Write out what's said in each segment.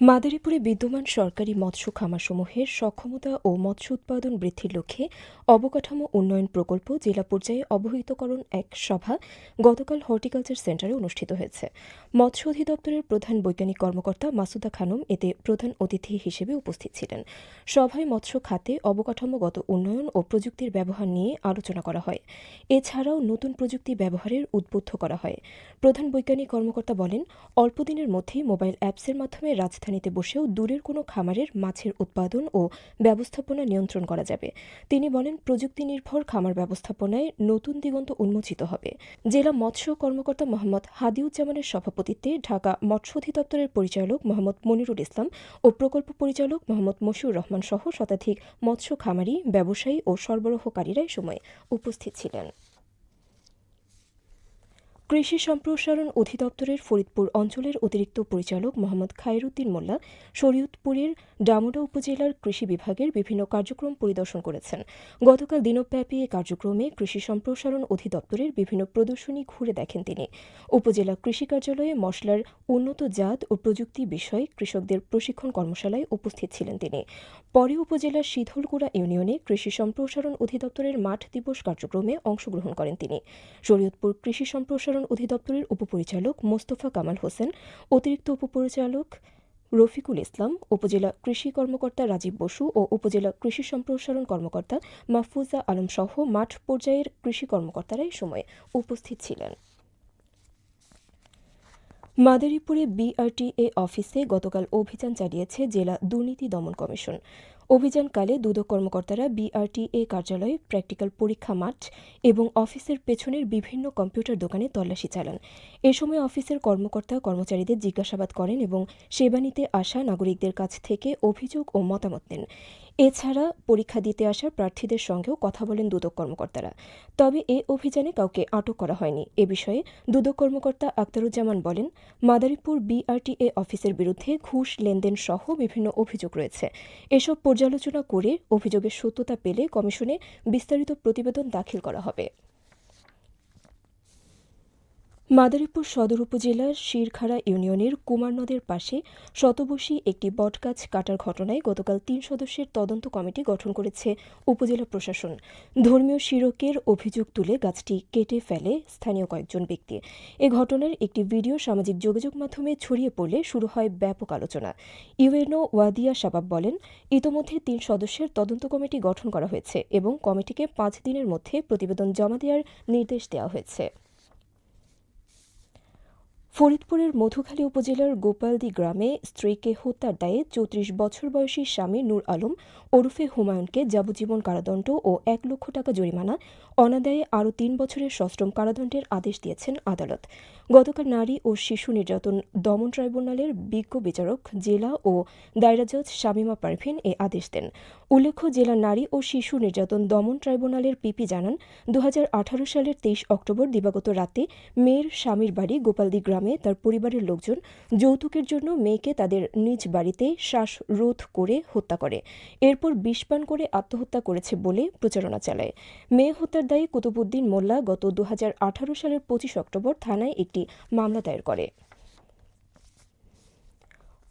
মাদারীপুরে বিদ্যমান সরকারি মৎস্য খামারসমূহের সক্ষমতা ও মৎস্য উৎপাদন বৃদ্ধির লক্ষ্যে অবকাঠামো উন্নয়ন প্রকল্প জেলা পর্যায়ে অবহিতকরণ এক সভা গতকাল হর্টিকালচার সেন্টারে অনুষ্ঠিত হয়েছে। মৎস্য অধিদপ্তরের প্রধান বৈজ্ঞানিক কর্মকর্তা মাসুদা খানম এতে প্রধান অতিথি হিসেবে উপস্থিত ছিলেন। সভায় মৎস্য খাতে অবকাঠামোগত উন্নয়ন ও প্রযুক্তির ব্যবহার নিয়ে আলোচনা করা হয়। এছাড়াও নতুন প্রযুক্তি ব্যবহারের উদ্বুদ্ধ করা হয়। প্রধান বৈজ্ঞানিক কর্মকর্তা বলেন, অল্পদিনের মধ্যেই মোবাইল অ্যাপসের মাধ্যমে রাজধানীতে বসেও দূরের কোনো খামারের মাছের উৎপাদন ও ব্যবস্থাপনা নিয়ন্ত্রণ করা যাবে। তিনি বলেন প্রযুক্তি নির্ভর খামার ব্যবস্থাপনায় নতুন দিগন্ত উন্মোচিত হবে। জেলা মৎস্য কর্মকর্তা মোহাম্মদ হাদিউজ্জামানের সভাপতিত্বে ঢাকা মৎস্য অধিদপ্তরের পরিচালক মোহাম্মদ মনিরুল ইসলাম ও প্রকল্প পরিচালক মোহাম্মদ মশিউর রহমান সহ শতাধিক মৎস্য খামারি, ব্যবসায়ী ও সরবরাহকারীরা এ সময় উপস্থিত ছিলেন। কৃষি সম্প্রসারণ অধিদপ্তরের ফরিদপুর অঞ্চলের অতিরিক্ত পরিচালক মোহাম্মদ খায়রুদ্দিন মোল্লা শরীয়তপুরের ডামুডা উপজেলার কৃষি বিভাগের বিভিন্ন কার্যক্রম পরিদর্শন করেছেন। গতকাল দিনব্যাপী এ কার্যক্রমে কৃষি সম্প্রসারণ অধিদপ্তরের বিভিন্ন প্রদর্শনী ঘুরে দেখেন তিনি। উপজেলা কৃষি কার্যালয়ে মশলার উন্নত জাত ও প্রযুক্তি বিষয়ে কৃষকদের প্রশিক্ষণ কর্মশালায় উপস্থিত ছিলেন তিনি। পরে উপজেলার শীতলকুড়া ইউনিয়নে কৃষি সম্প্রসারণ অধিদপ্তরের মাঠ দিবস কার্যক্রমে অংশগ্রহণ করেন তিনি। শরীয়তপুর কৃষি সম্প্রসারণ অধিদপ্তরের উপপরিচালক মোস্তফা কামাল হোসেন, অতিরিক্ত উপপরিচালক রফিকুল ইসলাম, উপজেলা কৃষি কর্মকর্তা রাজীব বসু ও উপজেলা কৃষি সম্প্রসারণ কর্মকর্তা মাহফুজা আলম সহ মাঠ পর্যায়ের কৃষি কর্মকর্তারা এই সময় উপস্থিত ছিলেন। মাদারীপুরে বিআরটিএ অফিসে গতকাল অভিযান চালিয়েছে জেলা দুর্নীতি দমন কমিশন। অভিযানকালে দুদক কর্মকর্তারা বিআরটিএ কার্যালয় প্র্যাকটিক্যাল পরীক্ষা মাঠ এবং অফিসের পেছনের বিভিন্ন কম্পিউটার দোকানে তল্লাশি চালান। এ সময় অফিসের কর্মকর্তা কর্মচারীদের জিজ্ঞাসাবাদ করেন এবং সেবা নিতে আসা নাগরিকদের কাছ থেকে অভিযোগ ও মতামত নেন। এছাড়া পরীক্ষা দিতে আসা প্রার্থীদের সঙ্গেও কথা বলেন দুদক কর্মকর্তারা। তবে এ অভিযানে কাউকে আটক করা হয়নি। এ বিষয়ে দুদক কর্মকর্তা আক্তারুজ্জামান বলেন, মাদারীপুর বিআরটিএ অফিসের বিরুদ্ধে ঘুষ লেনদেন সহ বিভিন্ন অভিযোগ রয়েছে। এসব পর্যালোচনা করে অভিযোগের সত্যতা পেলে কমিশনে বিস্তারিত প্রতিবেদন দাখিল করা হবে। মাদারীপুর সদর উপজেলার শিরখাড়া ইউনিয়নের কুমার নদের পাশে শতবর্ষী একটি বটগাছ কাটার ঘটনায় গতকাল তিন সদস্যের তদন্ত কমিটি গঠন করেছে উপজেলা প্রশাসন। ধর্মীয় শিরকের অভিযোগ তুলে গাছটি কেটে ফেলে স্থানীয় কয়েকজন ব্যক্তি। এ ঘটনার একটি ভিডিও সামাজিক যোগাযোগ মাধ্যমে ছড়িয়ে পড়লে শুরু হয় ব্যাপক আলোচনা। ইউএনও ওয়াদিয়া শাবাব বলেন, ইতোমধ্যে তিন সদস্যের তদন্ত কমিটি গঠন করা হয়েছে এবং কমিটিকে পাঁচ দিনের মধ্যে প্রতিবেদন জমা দেওয়ার নির্দেশ দেওয়া হয়েছে। ফরিদপুরের মধুখালী উপজেলার গোপালদি গ্রামে স্ত্রীকে হত্যার দায়ে চৌত্রিশ বছর বয়সী স্বামী নূর আলম ওরফে হুমায়ুনকে যাবজ্জীবন কারাদণ্ড ও এক লক্ষ টাকা জরিমানা, অনাদায়ে আরও তিন বছরের সশ্রম কারাদণ্ডের আদেশ দিয়েছেন আদালত। গতকাল নারী ও শিশু নির্যাতন দমন ট্রাইব্যুনালের বিজ্ঞ বিচারক, জেলা ও দায়রা জজ শামিমা পারভিন এ আদেশ দেন। উল্লেখ্য, জেলা নারী ও শিশু নির্যাতন দমন ট্রাইব্যুনালের পিপি জানান দু হাজার আঠারো সালের তেইশ অক্টোবর দিবাগত রাতে মেয়ের স্বামীর বাড়ি গোপালদি গ্রামে তার পরিবারের লোকজন যৌতুকের জন্য মেয়েকে তাদের নিজ বাড়িতে শ্বাসরোধ করে হত্যা করে। এরপর বিষপান করে আত্মহত্যা করেছে বলে প্রচারণা চালায়। মেয়ে হত্যার দায়ে কুতুবুদ্দিন মোল্লা গত দুহাজার আঠারো সালের পঁচিশ অক্টোবর থানায় একটি মামলা দায়ের করে।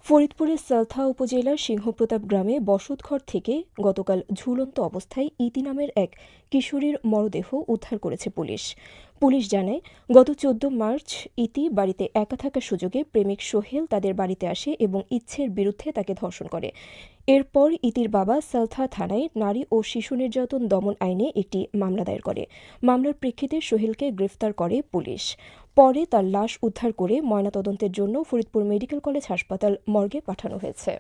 ফরিদপুরের সালথা উপজেলার সিংহপ্রতাপ গ্রামে বসতঘর থেকে গতকাল ঝুলন্ত অবস্থায় ইতি নামের এক কিশোরীর মরদেহ উদ্ধার করেছে পুলিশ। পুলিশ জানায়, গত চোদ্দ মার্চ ইতি বাড়িতে একা থাকার সুযোগে প্রেমিক সোহেল তাদের বাড়িতে আসে এবং ইচ্ছের বিরুদ্ধে তাকে ধর্ষণ করে। এরপর ইতির বাবা সালথা থানায় নারী ও শিশু নির্যাতন দমন আইনে একটি মামলা দায়ের করে। মামলার প্রেক্ষিতে সোহেলকে গ্রেফতার করে পুলিশ। পরে তার লাশ উদ্ধার করে ময়নাতদন্তের জন্য ফরিদপুর মেডিকেল কলেজ হাসপাতাল মর্গে পাঠানো হয়েছে।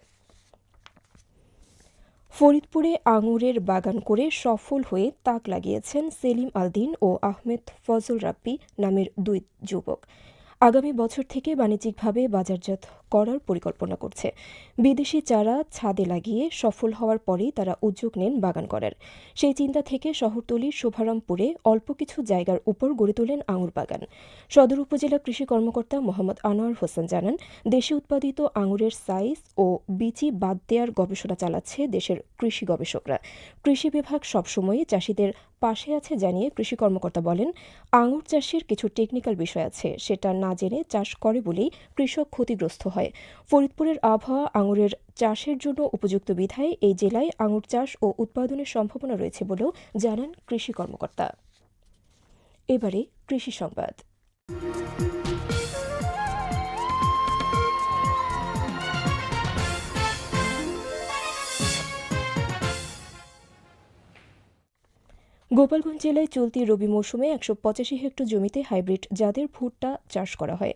ফরিদপুরে আঙুরের বাগান করে সফল হয়ে তাক লাগিয়েছেন সেলিম আলদিন ও আহমেদ ফজল রাব্বি নামের দুই যুবক। আগামী বছর থেকে বাণিজ্যিকভাবে বাজারজাত করার পরিকল্পনা করছে। বিদেশি চারা ছাদে লাগিয়ে সফল হওয়ার পরেই তারা উদ্যোগ নেন বাগান করার। সেই চিন্তা থেকে শহরতলির শোভারামপুরে অল্প কিছু জায়গার উপর গড়ে তোলেন আঙুর বাগান। সদর উপজেলা কৃষি কর্মকর্তা মোহাম্মদ আনোয়ার হোসেন জানান, দেশে উৎপাদিত আঙুরের সাইজ ও বিচি বাদ দেওয়ার গবেষণা চালাচ্ছে দেশের কৃষি গবেষকরা। কৃষি বিভাগ সবসময়ই চাষিদের পাশে আছে জানিয়ে কৃষি কর্মকর্তা বলেন, আঙুর চাষের কিছু টেকনিক্যাল বিষয় আছে, সেটা না জেনে চাষ করে বলেই কৃষক ক্ষতিগ্রস্ত হয়। ফরিদপুরের আবহাওয়া আঙুরের চাষের জন্য উপযুক্ত বিধায় এই জেলায় আঙুর চাষ ও উৎপাদনের সম্ভাবনা রয়েছে বলেও জানান কৃষি কর্মকর্তা। এবারে কৃষি সংবাদ। গোপালগঞ্জ জেলায় চলতি রবি মৌসুমে একশো পঁচাশি হেক্টর জমিতে হাইব্রিড জাতের ভুট্টা চাষ করা হয়।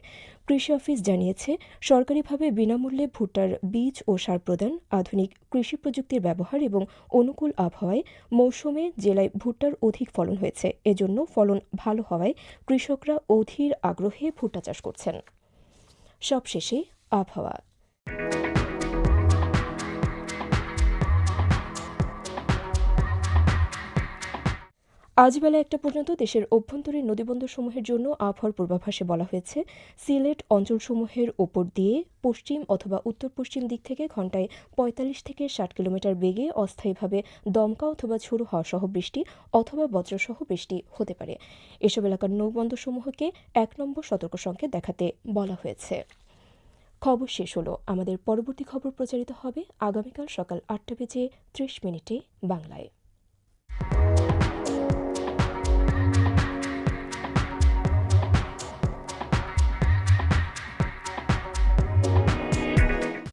কৃষি অফিস জানিয়েছে, সরকারিভাবে বিনামূল্যে ভুট্টার বীজ ও সার প্রদান, আধুনিক কৃষি প্রযুক্তির ব্যবহার এবং অনুকূল আবহাওয়ায় মৌসুমে জেলায় ভুট্টার অধিক ফলন হয়েছে। এজন্য ফলন ভালো হওয়ায় কৃষকরা অধীর আগ্রহে ভুট্টা চাষ করছেন। সবশেষে আবহাওয়া। আজ বেলা একটা পর্যন্ত দেশের অভ্যন্তরীণ নদীবন্দরসমূহের জন্য আবহাওয়ার পূর্বাভাসে বলা হয়েছে, সিলেট অঞ্চলসমূহের ওপর দিয়ে পশ্চিম অথবা উত্তর পশ্চিম দিক থেকে ঘন্টায় পঁয়তাল্লিশ থেকে ষাট কিলোমিটার বেগে অস্থায়ীভাবে দমকা অথবা ঝোড়ো হওয়া সহ বৃষ্টি অথবা বজ্রসহ বৃষ্টি হতে পারে। এসব এলাকার নৌবন্দরসমূহকে এক নম্বর সতর্ক সংকেত দেখাতে বলা হয়েছে। খবর শেষ হলো। আমাদের পরবর্তী খবর প্রচারিত হবে আগামীকাল সকাল আটটা বেজে ত্রিশ মিনিটে বাংলায়।